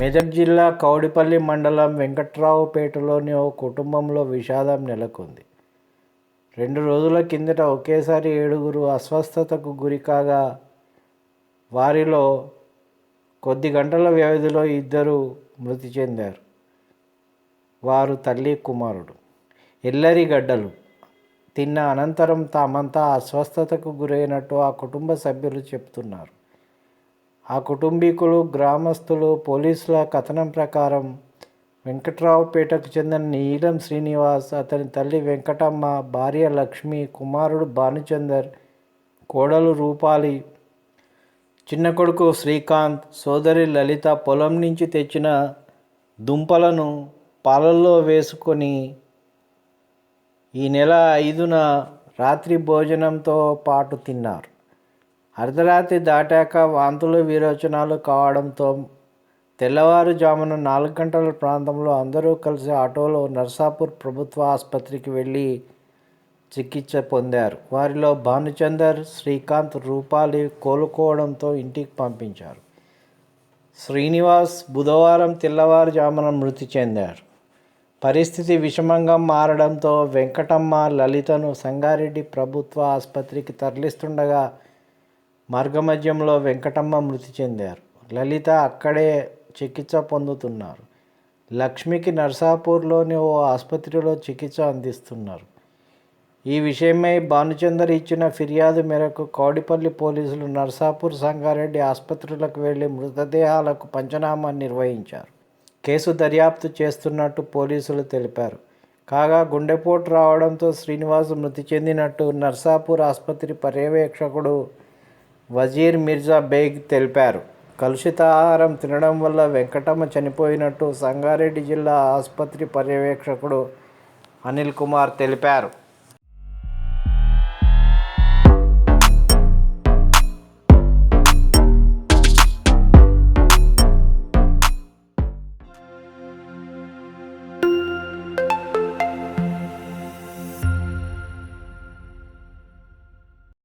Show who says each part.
Speaker 1: మెదక్ జిల్లా కౌడిపల్లి మండలం వెంకట్రావుపేటలోని ఓ కుటుంబంలో విషాదం నెలకొంది. రెండు రోజుల కిందట ఒకేసారి ఏడుగురు అస్వస్థతకు గురికాగా వారిలో కొద్ది గంటల వ్యవధిలో ఇద్దరు మృతి చెందారు. వారు తల్లి కుమారుడు. ఎల్లరి గడ్డలు తిన్న అనంతరం తామంతా అస్వస్థతకు గురైనట్టు ఆ కుటుంబ సభ్యులు చెప్తున్నారు. ఆ కుటుంబీకులు గ్రామస్తులు పోలీసుల కథనం ప్రకారం వెంకట్రావుపేటకు చెందిన నీలం శ్రీనివాస్ అతని తల్లి వెంకటమ్మ భార్య లక్ష్మి కుమారుడు భానుచందర్ కోడలు రూపాలి చిన్న కొడుకు శ్రీకాంత్ సోదరి లలిత పొలం నుంచి తెచ్చిన దుంపలను పాలల్లో వేసుకొని ఈ నెల ఐదున రాత్రి భోజనంతో పాటు తిన్నారు. అర్ధరాత్రి దాటాక వాంతులు విరోచనాలు కావడంతో తెల్లవారుజామున నాలుగు గంటల ప్రాంతంలో అందరూ కలిసి ఆటోలో నర్సాపూర్ ప్రభుత్వ ఆసుపత్రికి వెళ్ళి చికిత్స పొందారు. వారిలో భానుచందర్ శ్రీకాంత్ రూపాలి కోలుకోవడంతో ఇంటికి పంపించారు. శ్రీనివాస్ బుధవారం తెల్లవారుజామున మృతి చెందారు. పరిస్థితి విషమంగా మారడంతో వెంకటమ్మ లలితను సంగారెడ్డి ప్రభుత్వ ఆసుపత్రికి తరలిస్తుండగా మార్గమధ్యంలో వెంకటమ్మ మృతి చెందారు. లలిత అక్కడే చికిత్స పొందుతున్నారు. లక్ష్మికి నర్సాపూర్లోని ఓ ఆసుపత్రిలో చికిత్స అందిస్తున్నారు. ఈ విషయమై భానుచందర్ ఇచ్చిన ఫిర్యాదు మేరకు కౌడిపల్లి పోలీసులు నర్సాపూర్ సంగారెడ్డి ఆసుపత్రులకు వెళ్ళి మృతదేహాలకు పంచనామా నిర్వహించారు. కేసు దర్యాప్తు చేస్తున్నట్టు పోలీసులు తెలిపారు. కాగా గుండెపోటు రావడంతో శ్రీనివాస్ మృతి చెందినట్టు నర్సాపూర్ ఆసుపత్రి పర్యవేక్షకుడు వజీర్ మిర్జా బేగ్ తెలిపారు. కలుషిత ఆహారం తినడం వల్ల వెంకటమ్మ చనిపోయినట్టు సంగారెడ్డి జిల్లా ఆసుపత్రి పర్యవేక్షకుడు అనిల్ కుమార్ తెలిపారు.